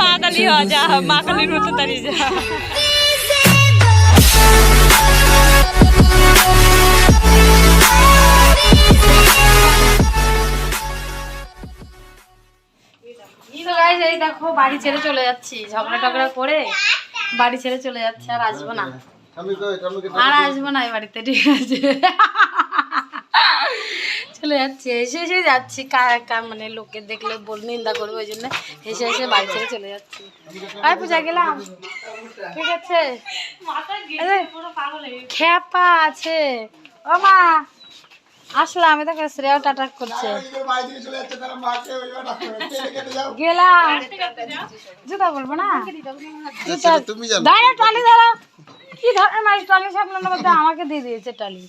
মা কালী হওয়া যা মা কালীর মতো দাঁড়িয়ে যা এই দেখো বাড়ি ছেড়ে চলে যাচ্ছি। ঝগড়া টগড়া করে বাড়ি ছেড়ে চলে যাচ্ছে আর আসব না। আর আসব না এই বাড়িতে ঠিক আছে। চলে যাচ্ছি এসে এসে যাচ্ছি। কা- কা- মানে লোকে দেখলে বল নিন্দা করবে ওই জন্য এসে এসে বাড়ি ছেড়ে চলে যাচ্ছি। আর পূজা গেলাম। ঠিক আছে। আরে, খ্যাপা আছে। ও মা আসলাম। আমি দেখো শ্রেয়া টাটা করছে? গেলাম। জুতা বলব না? জুতা দাঁড়া টালি দাঁড়া কি ধরনের মাছ? টালি সামলানোর মধ্যে আমাকে দিয়ে দিয়েছে টালি।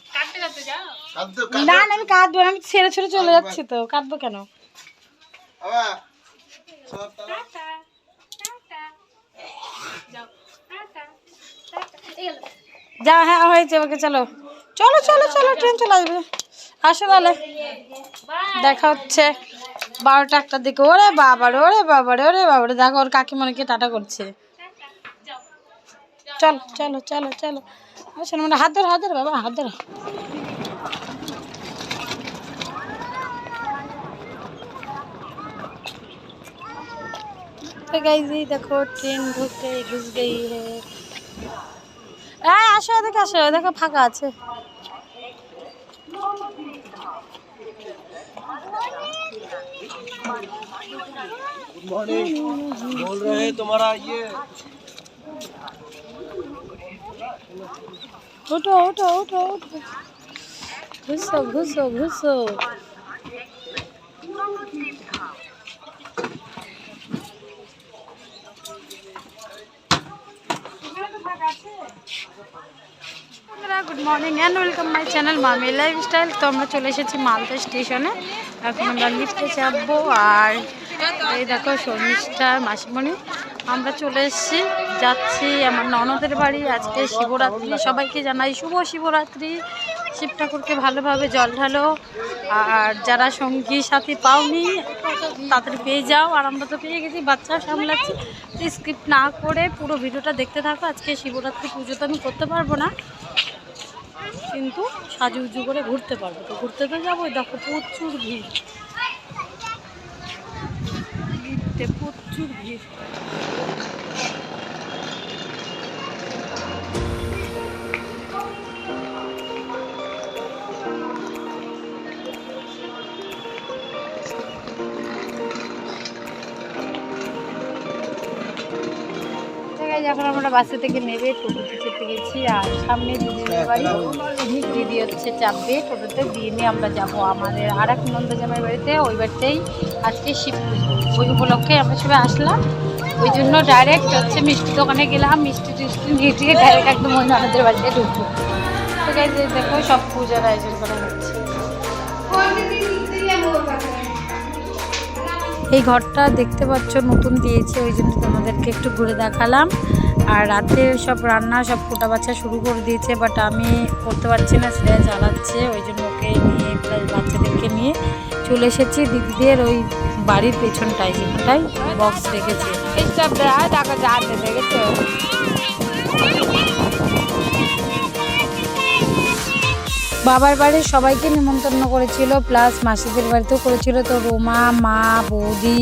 না না আমি কাঁদবো না, আমি ছেড়ে ছেড়ে চলে যাচ্ছি তো। কাঁদবো কেন? যা হ্যাঁ হয়েছে ওকে চলো। চলো চলো চলো ট্রেন চলে আসবে। আসো তাহলে। দেখা হচ্ছে বারোটা একটার দিকে। ওরে বাবারে ওরে বাবারে ওরে বাবারে। দেখো ওর কাকিমণিকে টাটা করছে। চলো চলো চলো চলো আসো মানে হাত ধরো হাত ধরো বাবা হাত ধরো तो गाइस ये देखो ट्रेन ढुक गई घुस गई है এই আসো এদিকে আসো দেখো ফাঁকা আছে बोल रहे हैं तुम्हारा ये উঠো উঠো উঠো উঠো ঘুসো ঘুসো ঘুসো good morning and welcome my channel Mami lifestyle তো আমরা চলে এসেছি মালদা স্টেশনে। এখন আমরা লিফটে চাপবো আর এই দেখো শর্মিষ্ঠা মাসিমণি। আমরা চলে এসেছি, যাচ্ছি আমার ননদের বাড়ি, আজকে শিবরাত্রি। সবাইকে জানাই শুভ শিবরাত্রি। শিব ঠাকুরকে ভালোভাবে জল ঢালো। আর যারা সঙ্গী সাথী পাওনি তাড়াতাড়ি পেয়ে যাও। আর আমরা তো পেয়ে গেছি, বাচ্চা সামলাচ্ছি। স্কিপ না করে পুরো ভিডিওটা দেখতে থাকো। আজকে শিবরাত্রি পুজো তো আমি করতে পারব না। কিন্তু সাজু উজু করে ঘুরতে পারব। তো ঘুরতে তো যাব দেখো প্রচুর ভিড়। প্রচুর ভিড়। এখন আমরা বাসে থেকে নেবে, টোটোতে চেপে গেছি, আর সামনে বাড়ি। দিদি হচ্ছে চাপবে, টোটোতে দিয়ে নিয়ে আমরা যাব আমাদের। আর এক নন্দজামের বাড়িতে ওই বাড়িতেই আজকে শিব ওই উপলক্ষে আমরা সবাই আসলাম। ওই জন্য ডাইরেক্ট হচ্ছে মিষ্টি দোকানে গেলাম, মিষ্টি টিষ্টি নিয়ে দিয়ে ডাইরেক্ট একদম ওই ননদের বাড়িতে ঢুকবো। আছে দেখো সব পূজার আয়োজন করা হচ্ছে। এই ঘরটা দেখতে পাচ্ছ, নতুন দিয়েছে, ওই জন্য তোমাদেরকে একটু ঘুরে দেখালাম। আর রাতে সব রান্না, সব কোটা বাচ্চা শুরু করে দিয়েছে বাট আমি করতে পারছি না সেটা চালাচ্ছে, ওই জন্য ওকে নিয়ে, প্রায় বাচ্চাদেরকে নিয়ে চলে এসেছি। দিদিদের ওই বাড়ির পেছনটায়, যেখানটায় বক্স রেখেছে। এইসব টাকা যাতে দেখেছ? বাবার বাড়ির সবাইকে নিমন্ত্রণ করেছিল প্লাস মাসিদের বাড়িতেও করেছিল। তো রোমা, মা, বৌদি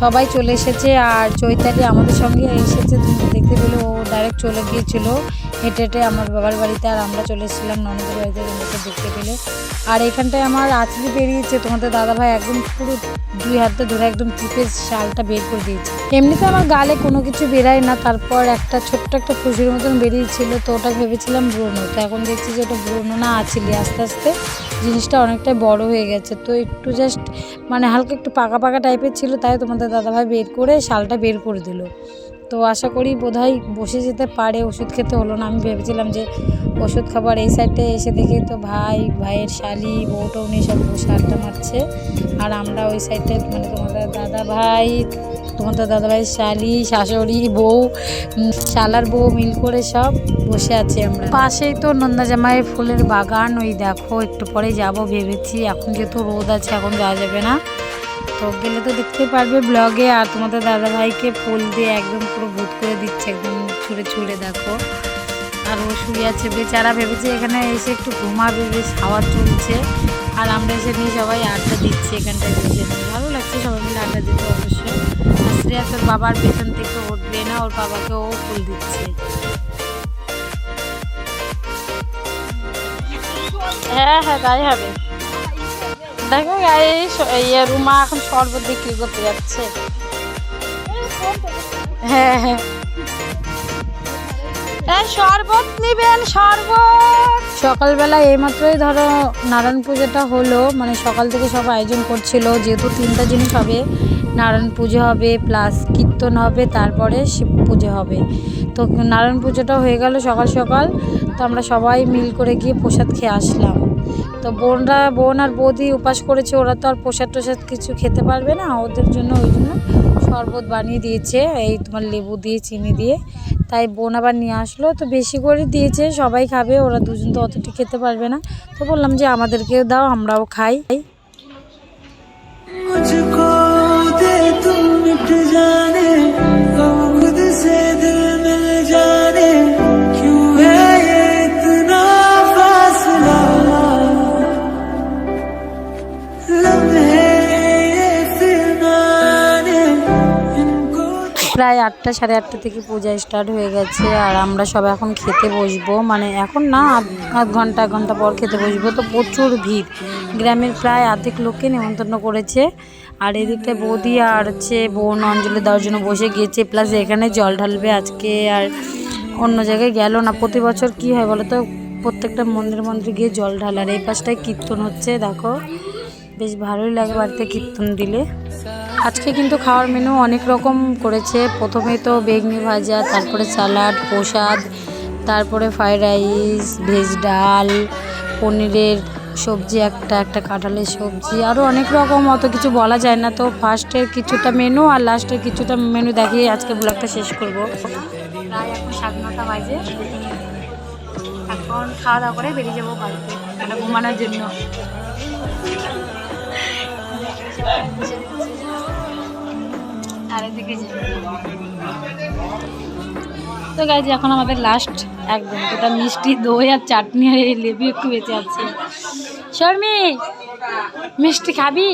সবাই চলে এসেছে আর চৈতালি আমাদের সঙ্গে এসেছে। তুমি দেখতে পেলে, ও ডাইরেক্ট চলে গিয়েছিল। হেঁটে হেঁটে আমার বাবার বাড়িতে আর আমরা চলে এসেছিলাম, ননদের বাড়িতে তোমাকে দেখতে পেলে। আর এখানটায় আমার আঁচলি বেরিয়েছে, তোমাদের দাদাভাই একদম পুরো দুই হাতে ধরে একদম টিপে শালটা বের করে দিয়েছে। এমনিতে আমার গালে কোনো কিছু বেরায় না, তারপর একটা ছোট্ট একটা খুশির মতন বেরিয়েছিল, তো ওটা ভেবেছিলাম ব্রণ। তো এখন দেখছি যে ওটা ব্রণ না আছিলি আস্তে আস্তে জিনিসটা অনেকটাই বড় হয়ে গেছে। তো একটু জাস্ট মানে হালকা একটু পাকা পাকা টাইপের ছিল, তাই তোমাদের দাদাভাই বের করে শালটা বের করে দিল। তো আশা করি বোধহয় বসে যেতে পারে, ওষুধ খেতে হলো না। আমি ভেবেছিলাম যে ওষুধ খাবার এই সাইডে এসে দেখি তো ভাই, ভাইয়ের শালি বউ টৌনি সব বসে আড্ডা মারছে। আর আমরা ওই সাইডে মানে তোমাদের দাদা ভাই, তোমাদের দাদা ভাইয়ের শালি, শাশুড়ি, বউ শালার বউ মিল করে সব বসে আছি আমরা। পাশেই তো নন্দা জামাই ফুলের বাগান, ওই দেখো, একটু পরে যাব ভেবেছি। এখন যেহেতু রোদ আছে, এখন যাওয়া যাবে না। তো গেলে তো দেখতে পারবে ব্লগে আর তোমাদের দাদা ভাইকে ফুল দিয়ে একদম পুরো ভূত করে দিচ্ছে, একদম ছুঁড়ে ছুঁড়ে, দেখো। আর ও শুয়ে আছে, বেচারা ভেবেছে এখানে এসে একটু ঘুমাবে, বেশ হাওয়া চলছে। আর আমরা এসে নিয়ে সবাই আড্ডা দিচ্ছি এখানটায় বসে। ভালো লাগছে সবাই মিলে আড্ডা দিতে অবশ্যই। শ্রেয়া তোর বাবার পেছন থেকে উঠবে না, ওর বাবাকে ও ফুল দিচ্ছে। হ্যাঁ হ্যাঁ তাই হবে। দেখো এই রুমা এখন শরবত বিক্রি করতে যাচ্ছে। হ্যাঁ হ্যাঁ। এই শরবত শরবত। সকালবেলা এইমাত্রই ধরো নারায়ণ পুজোটা হলো মানে সকাল থেকে সব আয়োজন করছিল, যেহেতু তিনটা জিনিস হবে। নারায়ণ পুজো হবে, প্লাস কীর্তন হবে, তারপরে শিব পুজো হবে। তো নারায়ণ পুজোটা হয়ে গেল সকাল সকাল, তো আমরা সবাই মিল করে গিয়ে প্রসাদ খেয়ে আসলাম। তো বোনরা, বোন আর বৌদি উপাস করেছে, ওরা তো আর প্রসাদ টোসাদ কিছু খেতে পারবে না, ওদের জন্য ওই জন্য শরবত বানিয়ে দিয়েছে, এই তোমার লেবু দিয়ে, চিনি দিয়ে। তাই বোন আবার নিয়ে আসলো, তো বেশি করে দিয়েছে, সবাই খাবে, ওরা দুজন তো অতটি খেতে পারবে না। তো বললাম যে আমাদেরকেও দাও, আমরাও খাই। প্রায় আটটা, সাড়ে আটটা থেকে পূজা স্টার্ট হয়ে গেছে আর আমরা সব এখন খেতে বসবো। মানে এখন না, আধ ঘণ্টা এক ঘণ্টা পর খেতে বসবো। তো প্রচুর ভিড়। গ্রামের প্রায় অর্ধেক লোককে নেমন্তন্ন করেছে। আর এদিকটায় বৌদি আর হচ্ছে বোন অঞ্জলি দেওয়ার জন্য বসে গিয়েছে। প্লাস এখানে জল ঢালবে আজকে আর অন্য জায়গায় গেল না। প্রতি বছর কি হয় বলো তো? প্রত্যেকটা মন্দির মন্দির গিয়ে জল ঢালার। এই পাশটায় কীর্তন হচ্ছে, দেখো। বেশ ভালোই লাগে বাড়িতে কীর্তন দিলে। আজকে কিন্তু খাওয়ার মেনু অনেক রকম করেছে। প্রথমে তো বেগনি ভাজা, তারপরে স্যালাড প্রসাদ, তারপরে ফ্রাইড রাইস ভেজ ডাল, পনিরের সবজি একটা একটা কাঁঠালের সবজি আরও অনেক রকম, অত কিছু বলা যায় না। তো ফার্স্টের কিছুটা মেনু আর লাস্টের কিছুটা মেনু দেখিয়ে আজকে ব্লগটা শেষ করব। প্রায় এখন সাড়ে নটা বাজে। এখন খাওয়া দাওয়া করে বেরিয়ে যাব বাড়িতে ঘুমানোর জন্য। তো গাইজ এখন আমাদের লাস্ট একদম ওটা মিষ্টি দই আর চাটনি আর এই লেবু একটু বেঁচে আছে। শর্মি, মিষ্টি খাবি?